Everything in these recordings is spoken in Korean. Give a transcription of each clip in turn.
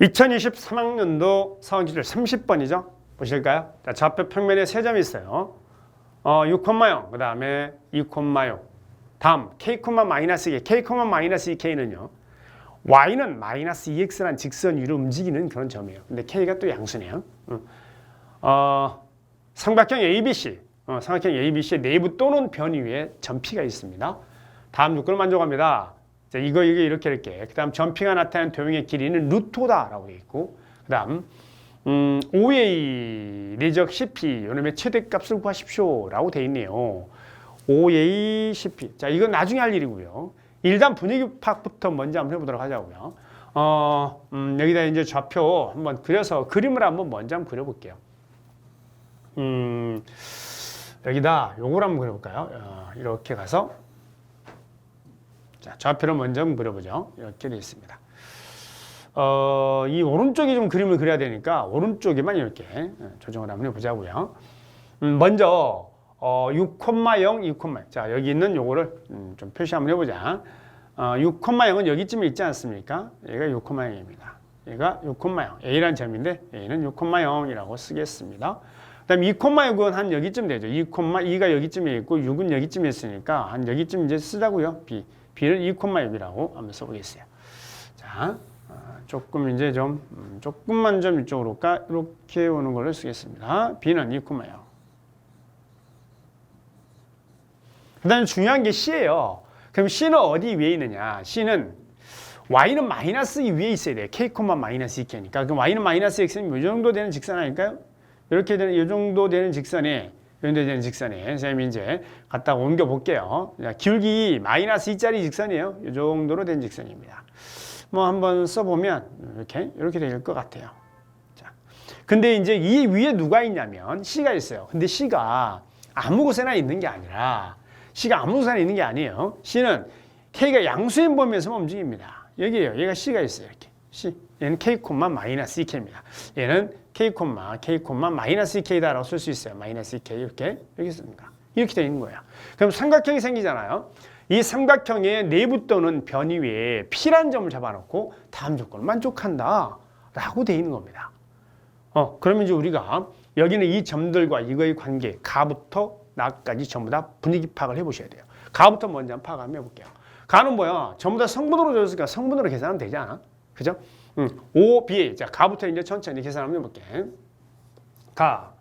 2023학년도 상황지출 30번이죠. 보실까요? 자, 좌표 평면에 세 점이 있어요. 어, 6,0, 그 다음에 2,6. 다음, k, 마이너스 2, k, 마이너스 2k는요. y는 마이너스 2x란 직선 위로 움직이는 그런 점이에요. 근데 k가 또 양수네요. 응. 어, 삼각형 ABC, 어, 삼각형 ABC의 내부 또는 변이 위에 점피가 있습니다. 다음 요건을 만족합니다. 자, 이거 이게 이렇게 이렇게. 그 다음 점피가 나타낸 도형의 길이는 루토다라고 돼 있고, 그 다음 음, OA 내적 CP 요놈의 최대값을 구하십시오 라고 돼 있네요. OA CP. 자, 이건 나중에 할 일이고요. 일단 분위기 파악부터 먼저 한번 해보도록 하자고요. 어, 음, 여기다 이제 좌표 한번 그려서 그림을 한번 먼저 한번 그려볼게요. 음, 여기다 요걸 한번 그려볼까요? 어, 이렇게 가서 자, 좌표를 먼저 그려보죠. 이렇게 되어 있습니다. 어, 이 오른쪽에 좀 그림을 그려야 되니까 오른쪽에만 이렇게 어, 조정을 한번 해보자고요. 음, 먼저 어, 6,0, 2,0. 자, 여기 있는 요거를 음, 좀 표시 한번 해보자. 어, 6,0은 여기쯤에 있지 않습니까? 얘가 6,0입니다. 얘가 6,0. A라는 점인데 A는 6,0이라고 쓰겠습니다. 그다음 2,6은 한 여기쯤 되죠. 2, 2가 여기쯤에 있고 6은 여기쯤에 있으니까 한 여기쯤 이제 쓰자고요. B. B를 2,6이라고 한번 써보겠어요. 자, 어, 조금 이제 좀 음, 조금만 좀 이쪽으로 까 이렇게 오는 걸로 쓰겠습니다. B는 2,6. 그다음에 중요한 게 C예요. 그럼 C는 어디 위에 있느냐? C는 Y는 마이너스 2 위에 있어야 돼요. K, 마이너스 2K니까. 그럼 Y는 마이너스 X는 이 정도 되는 직선 아닐까요? 이렇게 되는 이 정도 되는 직선에 이 정도 되는 직선에 선생님이 이제 갖다 옮겨 볼게요. 기울기 마이너스 2짜리 직선이에요. 이 정도로 된 직선입니다. 뭐 한번 써보면 이렇게 이렇게 될 것 같아요. 자, 근데 이제 이 위에 누가 있냐면 C가 있어요. 근데 C가 아무 곳에나 있는 게 아니라 C가 아무 곳에나 있는 게 아니에요. C는 K가 양수인 범위에서만 움직입니다. 여기에요. 얘가 C가 있어요. 이렇게 C. 얘는 K, 마이너스 2K입니다. 얘는 K, K, 마이너스 2K다라고 쓸 수 있어요. 마이너스 2K 이렇게 이렇게 씁니다. 이렇게 되어 있는 거예요. 그럼 삼각형이 생기잖아요. 이 삼각형의 내부 또는 변이 위에 P라는 점을 잡아놓고 다음 조건을 만족한다 라고 되어 있는 겁니다. 어, 그러면 이제 우리가 여기는 이 점들과 이거의 관계, 가부터 나까지 전부 다 분위기 파악을 해보셔야 돼요. 가부터 먼저 파악 한번 해볼게요. 가는 뭐야? 전부 다 성분으로 줬으니까 성분으로 계산하면 되지 않아? 그죠? 음, O, BA. 자, 가부터 이제 천천히 계산 한번 해볼게. 가.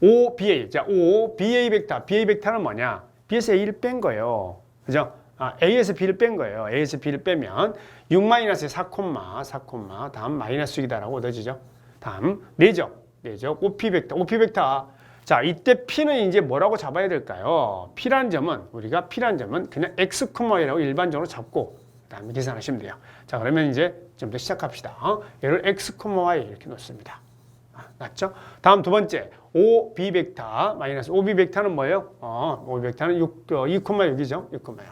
O, BA. 자, O, BA 벡터. BA 벡터는 뭐냐? B에서 A를 뺀 거예요. 그죠? 아, A에서 B를 뺀 거예요. A에서 B를 빼면 6 마이너스 4 콤마 4 콤마 다음 마이너스 6이다라고 얻어지죠. 다음 내적 내적 OP 벡터 OP 벡터 자 이때 P는 이제 뭐라고 잡아야 될까요? P라는 점은 우리가 P라는 점은 그냥 X 콤마이라고 일반적으로 잡고 그 다음에 계산하시면 돼요. 자 그러면 이제 좀더 시작합시다. 어? 얘를 X Y 이렇게 놓습니다. 아, 맞죠? 다음 두 번째 O B 벡터 마이너스 O B 벡터는 뭐예요? 어, O B 벡터는 6, 어, 2,6이죠. 6,6.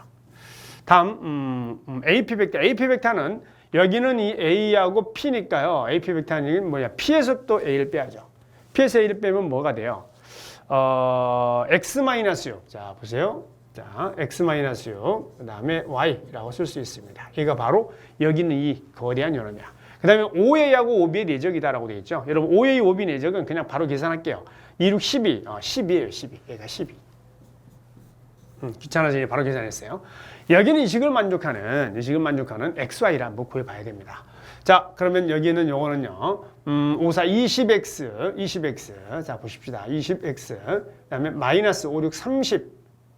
다음 음, 음, AP 벡터. AP 벡터는 여기는 이 A하고 P니까요. AP 벡터는 뭐야? P에서 또 A를 빼야죠. P에서 A를 빼면 뭐가 돼요? 어, X 마이너스 6. 자, 보세요. 자, X 마이너스 6. 그 다음에 Y라고 쓸 수 있습니다. 이거 바로 여기 있는 이 거대한 요놈이야. 그 다음에 OA하고 OB의 내적이다라고 되어 있죠. 여러분, OA, OB 내적은 그냥 바로 계산할게요. 2, 6, 12. 어, 12예요, 12. 얘가 12. 음, 귀찮아지니 바로 계산했어요. 여기는 이 식을 만족하는, 이 식을 만족하는 XY를 한번 구해봐야 됩니다. 자, 그러면 여기는 요거는요, 음, 54, 20X, 20X. 자, 보십시다. 20X. 그 다음에 마이너스 5, 6, 30.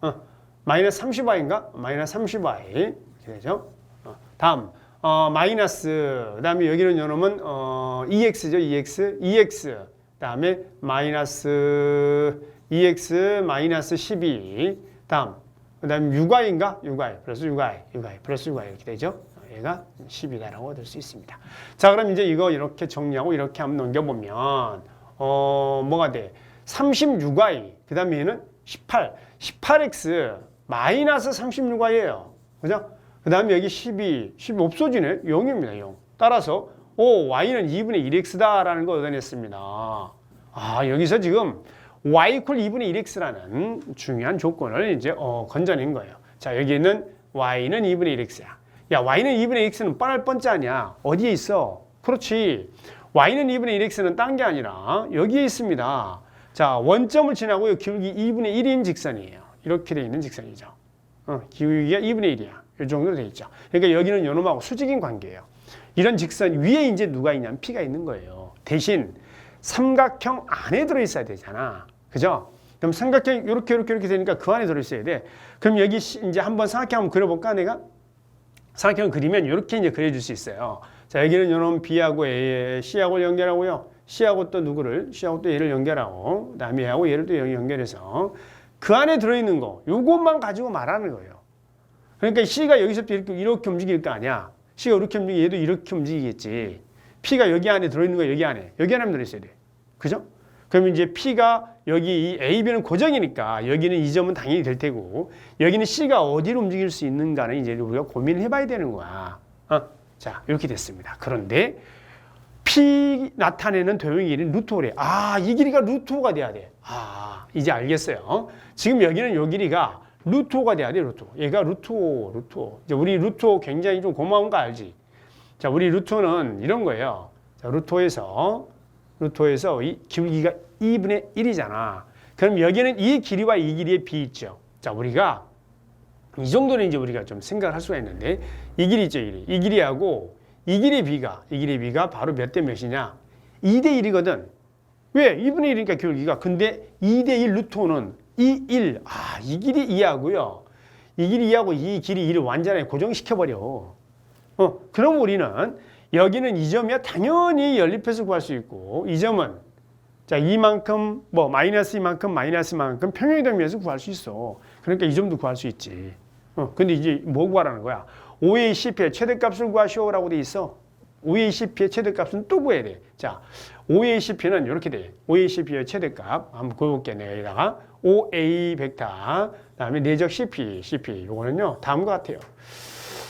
어, 마이너스 30Y인가? 마이너스 30Y. 이렇게 되죠. 어, 다음, 어, 마이너스, 그 다음에 여기는 요놈은, 어, EX죠, EX. EX. 그 다음에 마이너스 2X, 마이너스 12. 다음, 그 다음에 6Y인가? 6Y. 플러스 6Y. 6Y. 플러스 6Y. 이렇게 되죠. 얘가 10이다라고 얻을 수 있습니다. 자, 그럼 이제 이거 이렇게 정리하고 이렇게 한번 넘겨보면, 어, 뭐가 돼? 36Y. 그 다음에 얘는 18. 18X 마이너스 36Y예요. 그죠? 그 다음에 여기 12. 12 없어지네? 0입니다. 0. 따라서, 오, Y는 2분의 1X다라는 거 얻어냈습니다. 아, 여기서 지금 y 이퀄 2분의 1x라는 중요한 조건을 이제 어, 건져낸 거예요. 자, 여기는 y는 2분의 1x야. 야, y는 2분의 x는 뻔할 뻔짜 아니야. 어디에 있어? 그렇지. y는 2분의 1x는 딴 게 아니라 여기에 있습니다. 자, 원점을 지나고 요 기울기 2분의 1인 직선이에요. 이렇게 돼 있는 직선이죠. 어, 기울기가 2분의 1이야. 이 정도로 돼 있죠. 그러니까 여기는 요놈하고 수직인 관계예요. 이런 직선 위에 이제 누가 있냐면 P가 있는 거예요. 대신 삼각형 안에 들어 있어야 되잖아. 그죠? 그럼 삼각형이 이렇게 이렇게 이렇게 되니까 그 안에 들어 있어야 돼. 그럼 여기 시- 이제 한번 삼각형 한번 그려볼까 내가? 삼각형 그리면 이렇게 이제 그려줄 수 있어요. 자 여기는 요놈 B하고 A, C하고 연결하고요. C하고 또 누구를? C하고 또 얘를 연결하고 얘하고 얘를 또 연결해서 그 안에 들어있는 거 요것만 가지고 말하는 거예요. 그러니까 C가 여기서부터 이렇게, 이렇게 움직일 거 아니야. C가 이렇게 움직이 얘도 이렇게 움직이겠지. P가 여기 안에 들어있는 거 여기 안에 여기 안에 들어있어야 돼. 그죠? 그럼 이제 P가 여기 이 A, B는 고정이니까 여기는 이 점은 당연히 될 테고 여기는 C가 어디로 움직일 수 있는가는 이제 우리가 고민을 해봐야 되는 거야. 어? 자 이렇게 됐습니다. 그런데 P 나타내는 도형의 길이는 루트 5래. 아, 이 길이가 루트 5가 돼야 돼. 아, 이제 알겠어요. 지금 여기는 요 길이가 루트 5가 돼야 돼, 루트 5. 얘가 루트 5, 루트 5. 이제 우리 루트 5 굉장히 좀 고마운 거 알지? 자, 우리 루트 5는 이런 거예요. 자, 루트 5에서, 루트 5에서 이 기울기가 2분의 1이잖아. 그럼 여기는 이 길이와 이 길이의 비 있죠. 자, 우리가 이 정도는 이제 우리가 좀 생각을 할 수가 있는데 이 길이 있죠, 이 길이. 이 길이하고 이 길이의 비가 이 길이의 비가 바로 몇 대 몇이냐? 2대 1이거든. 왜? 2분의 1이니까 기울기가. 근데 2대 1 루트 5는 2, 1. 아, 이 길이 2하고요. 이 길이 2하고 이 길이 1을 완전히 고정시켜버려. 어, 그럼 우리는 여기는 이 점이야 당연히 연립해서 구할 수 있고 이 점은 자 이만큼 뭐 마이너스 이만큼 마이너스 이만큼 평행이 되면서 구할 수 있어. 그러니까 이 점도 구할 수 있지. 어, 근데 이제 뭐 구하라는 거야? 5의 CP의 최대값을 구하시오라고 돼 있어. 5의 CP의 최대값은 또 구해야 돼. 자, 5의 CP는 이렇게 돼. 5의 CP의 최대값 한번 구해볼게 내가 여기다가 5A 벡터 그다음에 내적 CP, CP 요거는요 다음과 같아요.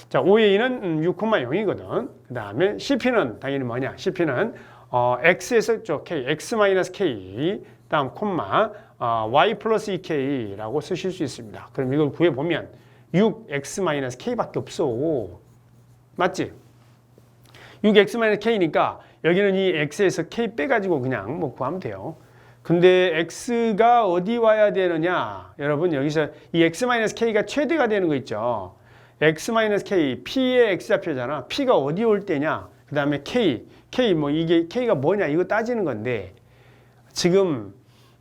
자, 5A는 6,0이거든. 그 다음에 CP는 당연히 뭐냐? CP는 어, X에서 저 K, X 마이너스 K, 다음 콤마 어, Y 플러스 2K라고 쓰실 수 있습니다. 그럼 이걸 구해 보면 6X 마이너스 K밖에 없어. 맞지? 6X 마이너스 K니까 여기는 이 X에서 K 빼가지고 그냥 뭐 구하면 돼요. 근데 X가 어디 와야 되느냐? 여러분 여기서 이 X 마이너스 K가 최대가 되는 거 있죠. x-k p의 x좌표잖아. p가 어디 올 때냐? 그 다음에 k, k 뭐 이게 k가 뭐냐? 이거 따지는 건데 지금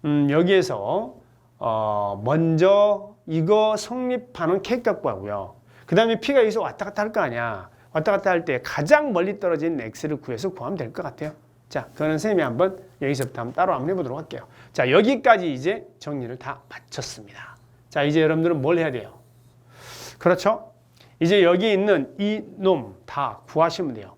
음 여기에서 어 먼저 이거 성립하는 k 값 구하고요. 그 다음에 p가 여기서 왔다 갔다 할 거 아니야. 왔다 갔다 할 때 가장 멀리 떨어진 x를 구해서 구하면 될 것 같아요. 자, 그거는 쌤이 한번 여기서부터 한번 따로 한번 해보도록 할게요. 자, 여기까지 이제 정리를 다 마쳤습니다. 자, 이제 여러분들은 뭘 해야 돼요? 그렇죠? 이제 여기 있는 이 놈 다 구하시면 돼요.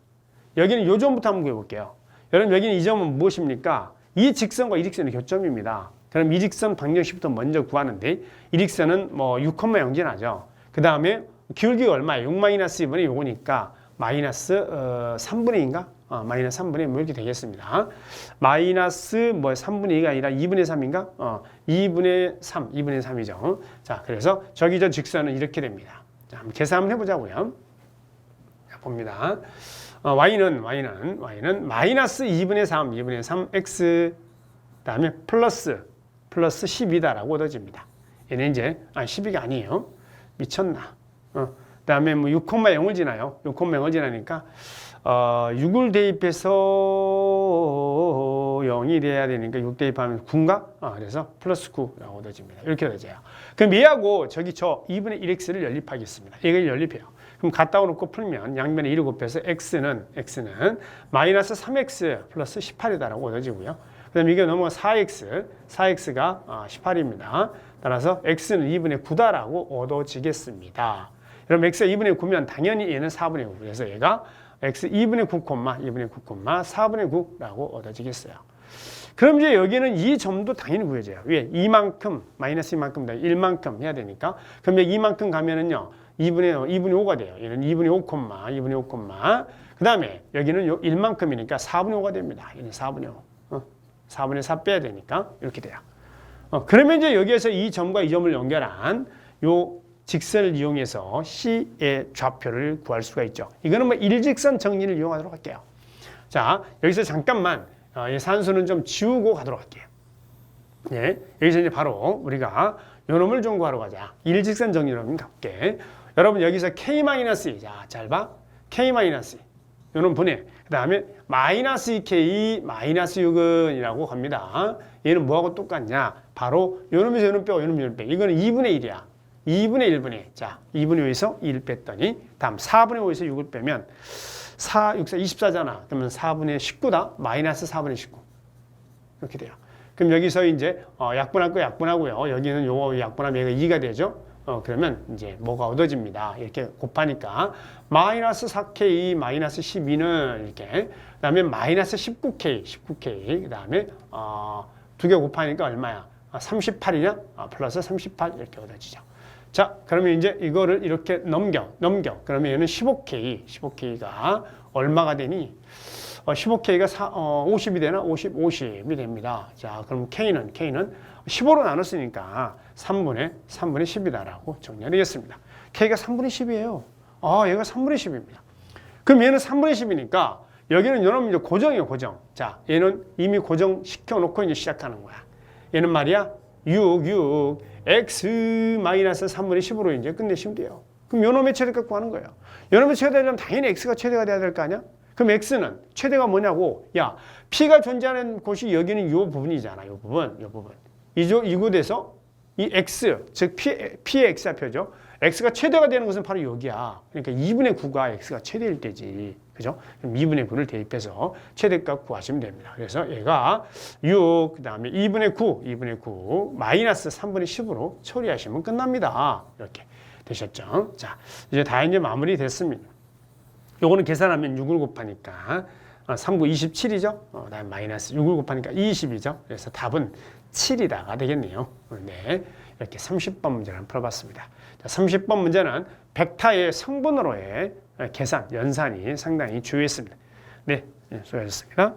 여기는 요 점부터 한번 구해볼게요. 여러분 여기는 이 점은 무엇입니까? 이 직선과 이 직선의 교점입니다. 그럼 이 직선 방정식부터 먼저 구하는데 이 직선은 뭐 6,0 지나죠. 그 다음에 기울기가 얼마예요? 6 마이너스 2분의 요거니까 마이너스 어, 3분의 2인가? 어, 마이너스 3분의 2뭐 이렇게 되겠습니다. 마이너스 뭐 3분의 2가 아니라 2분의 3인가? 어, 2분의 3, 2분의 3이죠. 자, 그래서 저기 저 직선은 이렇게 됩니다. 자, 한번 계산 한번 해보자고요. 자, 봅니다. 어, y는 y는 y는 마이너스 2분의 3, 2분의 3 x 그다음에 플러스 플러스 12다라고 얻어집니다. 얘는 이제 아 12가 아니에요. 미쳤나? 어, 그다음에 뭐 6,0을 지나요. 6,0을 지나니까 어, 6을 대입해서 0이 돼야 되니까 6 대입하면 9인가? 어, 그래서 플러스 9라고 얻어집니다. 이렇게 얻어져요. 그럼 얘하고 저기 저 2분의 1x를 연립하겠습니다. 이걸 연립해요. 그럼 갖다 놓고 풀면 양면에 1을 곱해서 x는 x는 마이너스 3x 플러스 18이다라고 얻어지고요. 그다음 이게 넘어가 4x, 4x가 18입니다. 따라서 x는 2분의 9다라고 얻어지겠습니다. 여러분 x가 2분의 9면 당연히 얘는 4분의 9. 그래서 얘가 x 2분의 9, 2분의 9, 4분의 9라고 얻어지겠어요. 그럼 이제 여기는 이 점도 당연히 구해져요. 왜? 이만큼, 마이너스 이만큼, 1만큼 해야 되니까. 그럼 여기 이만큼 가면은요, 2분의, 2분의 5가 돼요. 얘는 2분의 5, 2분의 5, 그 다음에 여기는 요 1만큼이니까 4분의 5가 됩니다. 얘는 4분의 5. 어, 4분의 4 빼야 되니까 이렇게 돼요. 어, 그러면 이제 여기에서 이 점과 이 점을 연결한 요 직선을 이용해서 C의 좌표를 구할 수가 있죠. 이거는 뭐 일직선 정리를 이용하도록 할게요. 자, 여기서 잠깐만 어, 이 산수는 좀 지우고 가도록 할게요. 예, 여기서 이제 바로 우리가 요 놈을 좀 구하러 가자. 일직선 정리로는 갈게. 여러분 여기서 k-2, 자, 잘 봐. k-2. 요놈 분해. 그 다음에 마이너스 2k 마이너스 6은이라고 갑니다. 얘는 뭐하고 똑같냐? 바로 요놈에서 요놈 빼고 요놈 요놈 빼. 이거는 2분의 1이야. 2분의 1분의 자 2분의 5에서 1 뺐더니 다음 4분의 5에서 6을 빼면 4, 6, 4, 24잖아. 그러면 4분의 19다. 마이너스 4분의 19. 이렇게 돼요. 그럼 여기서 이제 어, 약분할 거 약분하고요. 여기는 요거 약분하면 얘가 2가 되죠. 어, 그러면 이제 뭐가 얻어집니다. 이렇게 곱하니까 마이너스 4K 마이너스 12는 이렇게 그 다음에 마이너스 19K 19K 그 다음에 어, 두 개 곱하니까 얼마야? 아, 38이냐? 아, 플러스 38 이렇게 얻어지죠. 자, 그러면 이제 이거를 이렇게 넘겨 넘겨. 그러면 얘는 15K 15K가 얼마가 되니? 어, 15K가 사, 어, 50이 되나? 50, 50이 됩니다. 자, 그럼 K는, K는 15로 나눴으니까 3분의, 3분의 10이다라고 정리하겠습니다. K가 3분의 10이에요. 아, 얘가 3분의 10입니다. 그럼 얘는 3분의 10이니까 여기는 여러분 이제 고정이에요, 고정. 자, 얘는 이미 고정시켜 놓고 이제 시작하는 거야. 얘는 말이야, 6, 6, x 마이너스 3분의 10으로 이제 끝내시면 돼요. 그럼 요 놈의 최대값 구하는 거예요. 요 놈의 최대라면 당연히 x가 최대가 돼야 될 거 아니야? 그럼 x는 최대가 뭐냐고? 야, p가 존재하는 곳이 여기는 요 부분이잖아. 요 부분, 요 부분. 이조 이곳에서 이 x, 즉 p, p의 x좌표죠. x가 최대가 되는 것은 바로 여기야. 그러니까 2분의 9가 x가 최대일 때지. 그죠? 그럼 2분의 9를 대입해서 최대값 구하시면 됩니다. 그래서 얘가 6, 그 다음에 2분의 9, 2분의 9, 마이너스 3분의 10으로 처리하시면 끝납니다. 이렇게 되셨죠? 자, 이제 다 이제 마무리 됐습니다. 요거는 계산하면 6을 곱하니까 어, 3구 27이죠. 어, 다음 마이너스 6을 곱하니까 20이죠. 그래서 답은 7이다가 되겠네요. 네, 이렇게 30번 문제를 한번 풀어봤습니다. 자, 30번 문제는 벡터의 성분으로의 계산, 연산이 상당히 주요했습니다. 네, 네 수고하셨습니다.